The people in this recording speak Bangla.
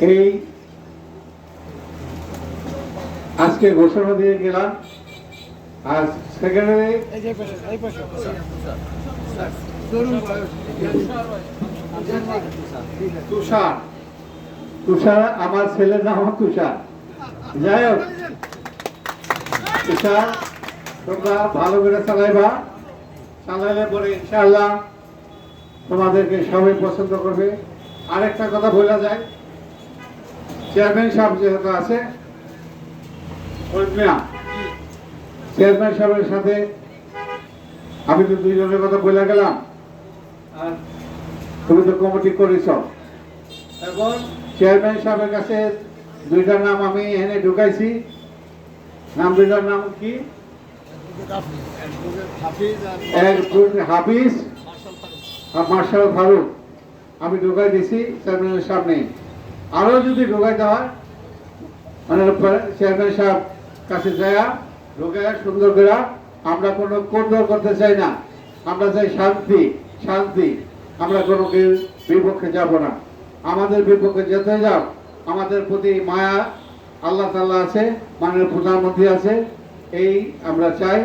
এই আজকে ঘোষণা দিয়ে গেলাম। আর সেক্রেটারি তুষার। তুষার, আমার ছেলের নাম তুষার। যাই হোক, তুষার, তোমরা ভালো করে চালাইবা। চালাইলে পরে ইনশাআল্লাহ তোমাদেরকে সবাই পছন্দ করবে। আরেকটা কথা বলা যায় চেয়ারম্যান সাহেব যেহেতু আছে চেয়ারম্যান সাহেবের সাথে আমি তো দুইজনের কথা বলে গেলাম। আর তুমি তো কমিটি করেছ। এখন? চেয়ারম্যান সাহেবের কাছে দুইটা নাম আমি এনে ঢুকাইছি। নাম দুইটার নাম কি? হাফিজ আর মার্শাল ফারুক। আমি ঢুকাই দিছি চেয়ারম্যানের সামনে আরও যদি ঢুকাইতে হয় মানে চেয়ারম্যান সাহেব কাছে যায় ঢুকায় সুন্দর করে আমরা কোনো কোন্দল করতে চাই না। আমরা চাই শান্তি শান্তি। আমরা কোনো বিপক্ষে যাব না। আমাদের বিপক্ষে যেতে যাও, আমাদের প্রতি মায়া আল্লাহ তাল্লাহ আছে, মাননীয় প্রধানমন্ত্রী আছে, এই আমরা চাই